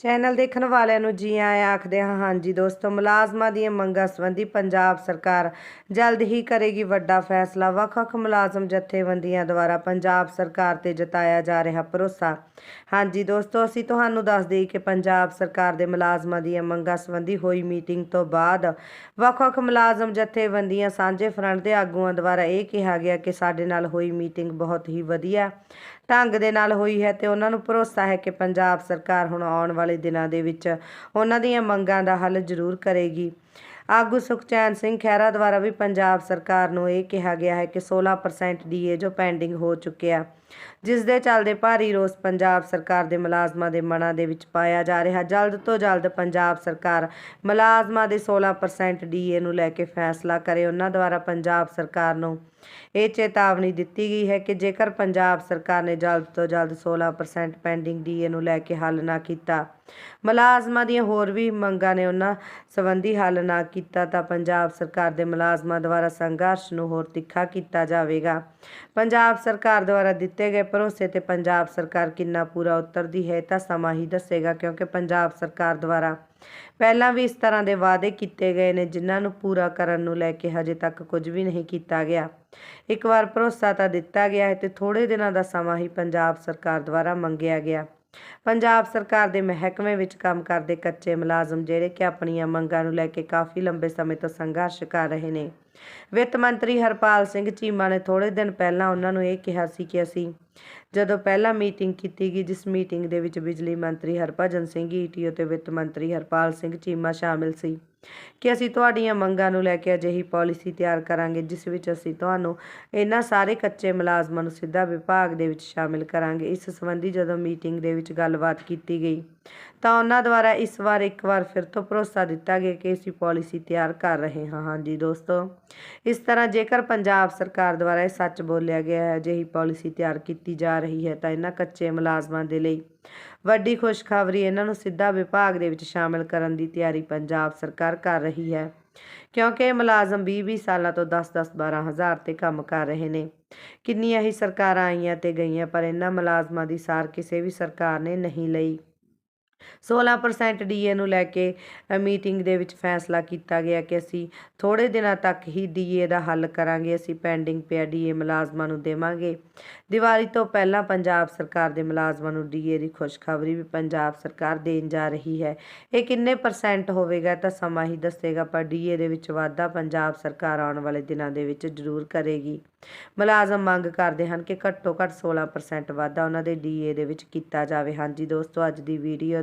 Channel ਦੇਖਣ ਵਾਲਿਆਂ ਨੂੰ ਜੀ ਆਇਆਂ ਆਖਦੇ ਹਾਂ, ਹਾਂਜੀ ਦੋਸਤੋ, ਮੁਲਾਜ਼ਮਾਂ ਦੀਆਂ ਮੰਗਾਂ ਸੰਬੰਧੀ ਪੰਜਾਬ ਸਰਕਾਰ ਜਲਦ ਹੀ ਕਰੇਗੀ ਵੱਡਾ ਫੈਸਲਾ। ਵੱਖ-ਵੱਖ ਮੁਲਾਜ਼ਮ ਜਥੇਬੰਦੀਆਂ ਦੁਆਰਾ ਪੰਜਾਬ ਸਰਕਾਰ ਤੇ ਜਤਾਇਆ ਜਾ ਰਿਹਾ ਭਰੋਸਾ। ਹਾਂਜੀ ਦੋਸਤੋ, ਅਸੀਂ ਤੁਹਾਨੂੰ ਦੱਸ ਦੇਈਏ ਕਿ ਪੰਜਾਬ ਸਰਕਾਰ ਦੇ ਮੁਲਾਜ਼ਮਾਂ ਦੀਆਂ ਮੰਗਾਂ ਸੰਬੰਧੀ ਹੋਈ ਮੀਟਿੰਗ ਤੋਂ ਬਾਅਦ ਵੱਖ-ਵੱਖ ਮੁਲਾਜ਼ਮ ਜਥੇਬੰਦੀਆਂ ਸਾਂਝੇ ਫਰੰਟ ਦੇ ਆਗੂਆਂ ਦੁਆਰਾ ਇਹ ਕਿਹਾ ਗਿਆ ਕਿ ਸਾਡੇ ਨਾਲ ਹੋਈ ਮੀਟਿੰਗ ਬਹੁਤ ਹੀ ਵਧੀਆ ਢੰਗ ਦੇ ਨਾਲ ਹੋਈ ਹੈ ਤੇ ਉਹਨਾਂ ਨੂੰ ਭਰੋਸਾ ਹੈ ਕਿ ਪੰਜਾਬ ਸਰਕਾਰ ਹੁਣ ਆਉਣ ਵਾਲੇ ਦਿਨਾਂ ਦੇ ਵਿੱਚ ਉਹਨਾਂ ਦੀਆਂ ਮੰਗਾਂ ਦਾ ਹੱਲ ਜ਼ਰੂਰ ਕਰੇਗੀ। ਆਗੂ ਸੁਖਚੈਨ ਸਿੰਘ ਖਹਿਰਾ ਦੁਆਰਾ ਵੀ ਪੰਜਾਬ ਸਰਕਾਰ ਨੂੰ ਇਹ ਕਿਹਾ ਗਿਆ ਹੈ ਕਿ 16% ਡੀਏ ਜੋ ਪੈਂਡਿੰਗ ਹੋ ਚੁੱਕਿਆ ਜਿਸ ਦੇ ਚੱਲਦੇ ਭਾਰੀ ਰੋਸ ਪੰਜਾਬ ਸਰਕਾਰ ਦੇ ਮੁਲਾਜ਼ਮਾਂ ਦੇ ਮਨਾਂ ਦੇ ਵਿੱਚ ਪਾਇਆ ਜਾ ਰਿਹਾ। ਜਲਦ ਤੋਂ ਜਲਦ ਪੰਜਾਬ ਸਰਕਾਰ ਮੁਲਾਜ਼ਮਾਂ ਦੇ 16% ਡੀਏ ਨੂੰ ਲੈ ਕੇ ਫੈਸਲਾ ਕਰੇ। ਉਹਨਾਂ ਦੁਆਰਾ ਪੰਜਾਬ ਸਰਕਾਰ ਨੂੰ ਇਹ ਚੇਤਾਵਨੀ ਦਿੱਤੀ ਗਈ ਹੈ ਕਿ ਜੇਕਰ ਪੰਜਾਬ ਸਰਕਾਰ ਨੇ ਜਲਦ ਤੋਂ ਜਲਦ 16% ਪੈਂਡਿੰਗ ਡੀਏ ਨੂੰ ਲੈ ਕੇ ਹੱਲ ਨਾ ਕੀਤਾ, ਮੁਲਾਜ਼ਮਾਂ ਦੀਆਂ ਹੋਰ ਵੀ ਮੰਗਾਂ ਨੇ ਉਹਨਾਂ ਸੰਬੰਧੀ ਹੱਲ ਨਾ ਕੀਤਾ ਤਾਂ ਪੰਜਾਬ ਸਰਕਾਰ ਦੇ ਮੁਲਾਜ਼ਮਾਂ ਦੁਆਰਾ ਸੰਘਰਸ਼ ਨੂੰ ਹੋਰ ਤਿੱਖਾ ਕੀਤਾ ਜਾਵੇਗਾ। ਪੰਜਾਬ ਸਰਕਾਰ ਦੁਆਰਾ ਦਿੱਤੇ ਗਏ ਭਰੋਸੇ ਤੇ ਪੰਜਾਬ ਸਰਕਾਰ ਕਿੰਨਾ ਪੂਰਾ ਉਤਰਦੀ ਹੈ ਤਾਂ ਸਮਾਂ ਹੀ ਦੱਸੇਗਾ, ਕਿਉਂਕਿ ਪੰਜਾਬ ਸਰਕਾਰ ਦੁਆਰਾ ਪਹਿਲਾਂ ਵੀ ਇਸ ਤਰ੍ਹਾਂ ਦੇ ਵਾਅਦੇ ਕੀਤੇ ਗਏ ਨੇ, ਜਿਨ੍ਹਾਂ ਨੂੰ ਪੂਰਾ ਕਰਨ ਨੂੰ ਲੈ ਕੇ ਹਜੇ ਤੱਕ ਕੁਝ ਵੀ ਨਹੀਂ ਕੀਤਾ ਗਿਆ। ਇੱਕ ਵਾਰ ਭਰੋਸਾ ਤਾਂ ਦਿੱਤਾ ਗਿਆ ਹੈ ਤੇ ਥੋੜੇ ਦਿਨਾਂ ਦਾ ਸਮਾਂ ਹੀ ਪੰਜਾਬ ਸਰਕਾਰ ਦੁਆਰਾ ਮੰਗਿਆ ਗਿਆ। ਪੰਜਾਬ ਸਰਕਾਰ ਦੇ ਮਹਿਕਮੇ ਵਿੱਚ ਕੰਮ ਕਰਦੇ ਕੱਚੇ ਮੁਲਾਜ਼ਮ, ਜਿਹੜੇ ਕਿ ਆਪਣੀਆਂ ਮੰਗਾਂ ਨੂੰ ਲੈ ਕੇ ਕਾਫੀ ਲੰਬੇ ਸਮੇਂ ਤੋਂ ਸੰਘਰਸ਼ ਕਰ ਰਹੇ ਨੇ। ਵਿੱਤ ਮੰਤਰੀ ਹਰਪਾਲ ਸਿੰਘ ਚੀਮਾ ਨੇ ਥੋੜੇ ਦਿਨ ਪਹਿਲਾਂ ਉਹਨਾਂ ਨੂੰ ਇਹ ਕਿਹਾ ਸੀ ਕਿ ਅਸੀਂ ਜਦੋਂ ਪਹਿਲਾਂ ਮੀਟਿੰਗ ਕੀਤੀ ਗਈ, ਜਿਸ ਮੀਟਿੰਗ ਦੇ ਵਿੱਚ ਬਿਜਲੀ ਮੰਤਰੀ ਹਰਭਜਨ ਸਿੰਘ ਈਟੀਓ ਤੇ ਵਿੱਤ ਮੰਤਰੀ ਹਰਪਾਲ ਸਿੰਘ ਚੀਮਾ ਸ਼ਾਮਿਲ ਸੀ ਕਿ ਅਸੀਂ ਤੁਹਾਡੀਆਂ ਮੰਗਾਂ ਨੂੰ ਲੈ ਕੇ ਅਜਿਹੀ ਪਾਲਿਸੀ ਤਿਆਰ ਕਰਾਂਗੇ, ਜਿਸ ਵਿੱਚ ਅਸੀਂ ਤੁਹਾਨੂੰ ਇਹਨਾਂ ਸਾਰੇ ਕੱਚੇ ਮੁਲਾਜ਼ਮਾਂ ਨੂੰ ਸਿੱਧਾ ਵਿਭਾਗ ਦੇ ਵਿੱਚ ਸ਼ਾਮਿਲ ਕਰਾਂਗੇ। ਇਸ ਸੰਬੰਧੀ ਜਦੋਂ ਮੀਟਿੰਗ ਦੇ ਵਿੱਚ ਗੱਲਬਾਤ ਕੀਤੀ ਗਈ, ਤਾਂ ਉਹਨਾਂ ਦੁਆਰਾ ਇਸ ਵਾਰ ਇੱਕ ਵਾਰ ਫਿਰ ਤੋਂ ਭਰੋਸਾ ਦਿੱਤਾ ਗਿਆ ਕਿ ਅਸੀਂ ਪਾਲਿਸੀ ਤਿਆਰ ਕਰ ਰਹੇ ਹਾਂ। ਹਾਂਜੀ ਦੋਸਤੋ ਇਸ ਤਰ੍ਹਾਂ ਜੇਕਰ ਪੰਜਾਬ ਸਰਕਾਰ ਦੁਆਰਾ ਇਹ ਸੱਚ ਬੋਲਿਆ ਗਿਆ ਹੈ, ਅਜਿਹੀ ਪਾਲਿਸੀ ਤਿਆਰ ਕੀਤੀ ਜਾ ਰਹੀ ਹੈ, ਤਾਂ ਇਹਨਾਂ ਕੱਚੇ ਮੁਲਾਜ਼ਮਾਂ ਦੇ ਲਈ ਵੱਡੀ ਖੁਸ਼ਖਬਰੀ ਇਹਨਾਂ ਨੂੰ ਸਿੱਧਾ ਵਿਭਾਗ ਦੇ ਵਿੱਚ ਸ਼ਾਮਿਲ ਕਰਨ ਦੀ ਤਿਆਰੀ ਪੰਜਾਬ ਸਰਕਾਰ ਕਰ ਰਹੀ ਹੈ। ਕਿਉਂਕਿ ਇਹ ਮੁਲਾਜ਼ਮ 20-20 ਸਾਲਾਂ ਤੋਂ 10-10 12 ਹਜ਼ਾਰ ਤੇ ਕੰਮ ਕਰ ਰਹੇ ਨੇ। ਕਿੰਨੀਆਂ ਹੀ ਸਰਕਾਰਾਂ ਆਈਆਂ ਤੇ ਗਈਆਂ, ਪਰ ਇਹਨਾਂ ਮੁਲਾਜ਼ਮਾਂ ਦੀ ਸਾਰ ਕਿਸੇ ਵੀ ਸਰਕਾਰ ਨੇ ਨਹੀਂ ਲਈ। 16% ਡੀਏ ਨੂੰ ਲੈ ਕੇ ਮੀਟਿੰਗ ਦੇ ਵਿੱਚ ਫੈਸਲਾ ਕੀਤਾ ਗਿਆ ਕਿ ਅਸੀਂ ਥੋੜੇ ਦਿਨਾਂ ਤੱਕ ਹੀ ਡੀਏ ਦਾ ਹੱਲ ਕਰਾਂਗੇ, ਅਸੀਂ ਪੈਂਡਿੰਗ ਪਿਆ ਡੀਏ ਮੁਲਾਜ਼ਮਾਂ ਨੂੰ ਦੇਵਾਂਗੇ। ਦੀਵਾਲੀ ਤੋਂ ਪਹਿਲਾਂ ਪੰਜਾਬ ਸਰਕਾਰ ਦੇ ਮੁਲਾਜ਼ਮਾਂ ਨੂੰ ਡੀਏ ਦੀ ਖੁਸ਼ਖਬਰੀ ਵੀ ਪੰਜਾਬ ਸਰਕਾਰ ਦੇਣ ਜਾ ਰਹੀ ਹੈ। ਇਹ ਕਿੰਨੇ ਪਰਸੈਂਟ ਹੋਵੇਗਾ ਤਾਂ ਸਮਾਂ ਹੀ ਦੱਸੇਗਾ, ਪਰ ਡੀਏ ਦੇ ਵਿੱਚ ਵਾਧਾ ਪੰਜਾਬ ਸਰਕਾਰ ਆਉਣ ਵਾਲੇ ਦਿਨਾਂ ਦੇ ਵਿੱਚ ਜ਼ਰੂਰ ਕਰੇਗੀ। ਮੁਲਾਜ਼ਮ ਮੰਗ ਕਰਦੇ ਹਨ ਕਿ ਘੱਟੋ ਘੱਟ 16% ਵਾਧਾ ਉਹਨਾਂ ਦੇ ਡੀਏ ਦੇ ਵਿੱਚ ਕੀਤਾ ਜਾਵੇ। ਹਾਂਜੀ ਦੋਸਤੋ, ਅੱਜ ਦੀ ਵੀਡੀਓ